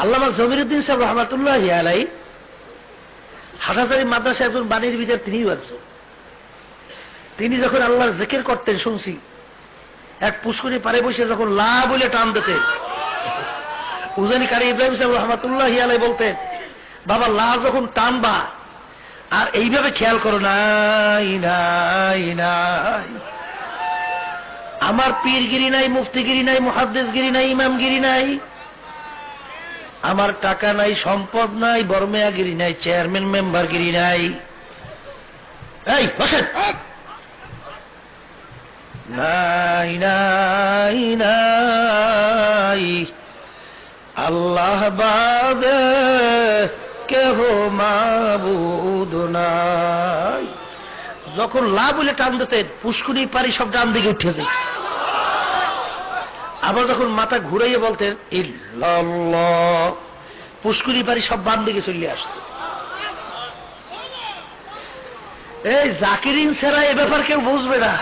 আল্লামা জমিরুদ্দিন সাহেব রহমাতুল্লাহ আলাই হাটাজারি মাদ্রাসা একজন বাণীর ভিতর তিনিও একজন। তিনি যখন আল্লাহর জেকের করতেন, শুনছি, এক পুষ্করি পারে বসে যখন লা বলে টান দিতে উজানি কারি ইব্রাহিম সাহেব রহমাতুল্লাহ আলাই বলতেন, বাবা, লা যখন টানবা, আর এইভাবে খেয়াল করো, নাই আমার পীরগিরি নাই, মুফতিগিরি নাই মুহাদ্দেশগিরি নাই, ইমামগিরি নাই। আমার টাকা নাই, সম্পদ নাই বর্মেয়াগিরি নাই চেয়ারম্যান মেম্বারগিরি নাই। এই, বসেন। নাই নাই নাই। আল্লাহ বাদে কেহ মাবুদ নাই। যখন লা বলে টান দিতেন, পুষ্কুনি পারি সব ডান দিকে উঠেছে আবার যখন মাথা ঘুরাইয়ে বলতেন পুষ্করি বাড়ি সব বাম দিকে চলে আসতো এই জাকিরিন ছাড়া এ ব্যাপার কেউ বুঝবে না।